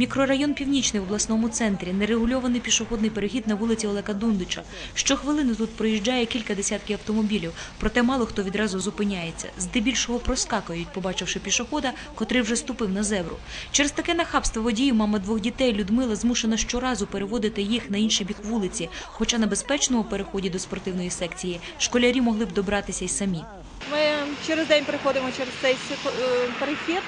Мікрорайон Північний в обласному центрі, нерегульований пішохідний перехід на вулиці Олега Дундича. Щохвилини тут проїжджає кілька десятків автомобілів, проте мало хто відразу зупиняється. Здебільшого проскакують, побачивши пішохода, котрий вже ступив на зебру. Через таке нахабство водіїв мама двох дітей Людмила змушена щоразу переводити їх на інший бік вулиці, хоча на безпечному переході до спортивної секції школярі могли б добратися й самі. Ми через день приходимо через цей е, перехід.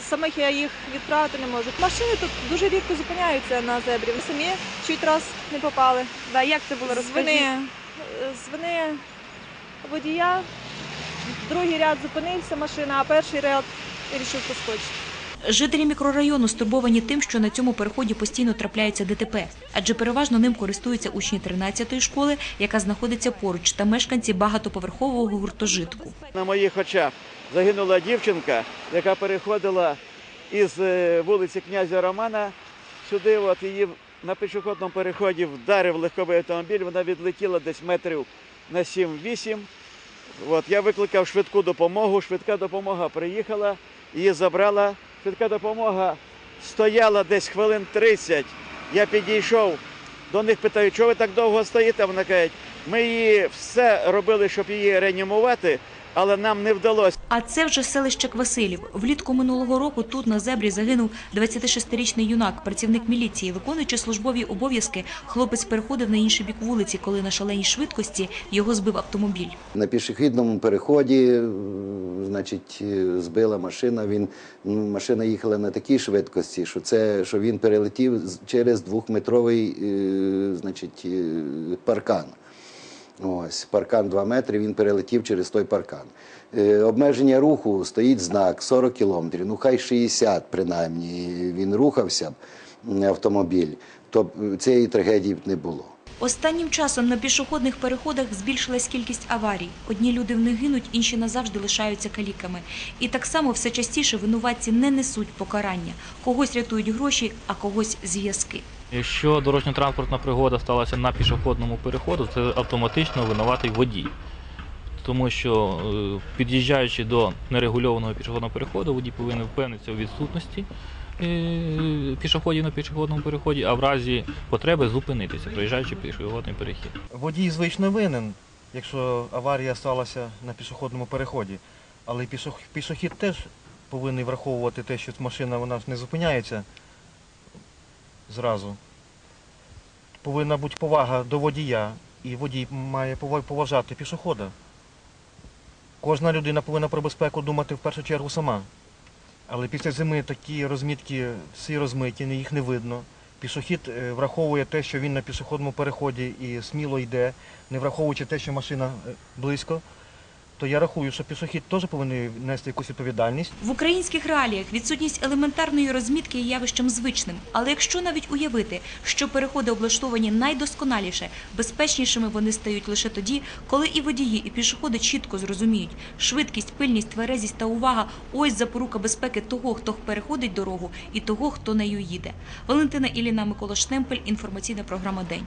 Самих я їх відправити не можу. Машини тут дуже рідко зупиняються на зебрі. Ви самі чуть раз не попали. Да, як це було З розкажіть? вини, з вини водія. Другий ряд зупинився машина, а перший ряд вирішив поскочити. Жителі мікрорайону стурбовані тим, що на цьому переході постійно трапляються ДТП, адже переважно ним користуються учні 13-ї школи, яка знаходиться поруч, та мешканці багатоповерхового гуртожитку. На моїх очах загинула дівчинка, яка переходила із е, вулиці князя Романа сюди. От її на пішохідному переході вдарив легковий автомобіль. Вона відлетіла десь метрів на 7-8. От я викликав швидку допомогу. Швидка допомога приїхала, її забрала. Швидка допомога стояла десь хвилин 30. Я підійшов до них, питаю, чого ви так довго стоїте? Вона каже, ми її все робили, щоб її реанімувати, але нам не вдалося. А це вже селище Квасилів. Влітку минулого року тут на зебрі загинув 26-річний юнак, працівник міліції. Виконуючи службові обов'язки, хлопець переходив на інший бік вулиці, коли на шаленій швидкості його збив автомобіль. На пішохідному переході, е, значить, е, збила машина. Він ну, машина їхала на такій швидкості, що це що він перелетів через двохметровий, е, значить, паркан. Ось паркан 2 метри. Він перелетів через той паркан. Е, обмеження руху стоїть знак 40 кілометрів. Ну хай 60 принаймні. Він рухався б автомобіль, то цієї трагедії б не було. Останнім часом на пішохідних переходах збільшилась кількість аварій. Одні люди в них гинуть, інші назавжди лишаються каліками. І так само все частіше винуватці не несуть покарання. Когось рятують гроші, а когось зв'язки. Якщо дорожньо-транспортна пригода сталася на пішохідному переходу, це автоматично винуватий водій. Тому що е, під'їжджаючи до нерегульованого пішохідного переходу, водій повинен впевнитися у відсутності пішоходів на пішохідному переході, а в разі потреби зупинитися, проїжджаючи пішохідний перехід. Водій звично винен, якщо аварія сталася на пішохідному переході. Але пішохід теж повинен враховувати те, що машина вона не зупиняється зразу. Повинна бути повага до водія, і водій має поважати пішохода. Кожна людина повинна про безпеку думати в першу чергу сама. Але після зими такі розмітки всі розмиті, їх не видно. Пішохід е, враховує те, що він на пішохідному переході і сміло йде, не враховуючи те, що машина е, близько, то я рахую, що пішохід теж повинен нести якусь відповідальність. В українських реаліях відсутність елементарної розмітки є явищем звичним. Але якщо навіть уявити, що переходи облаштовані найдосконаліше, безпечнішими вони стають лише тоді, коли і водії, і пішоходи чітко зрозуміють, швидкість, пильність, тверезість та увага ось запорука безпеки того, хто переходить дорогу, і того, хто нею їде. Валентина Іліна, Микола Штемпель, інформаційна програма День.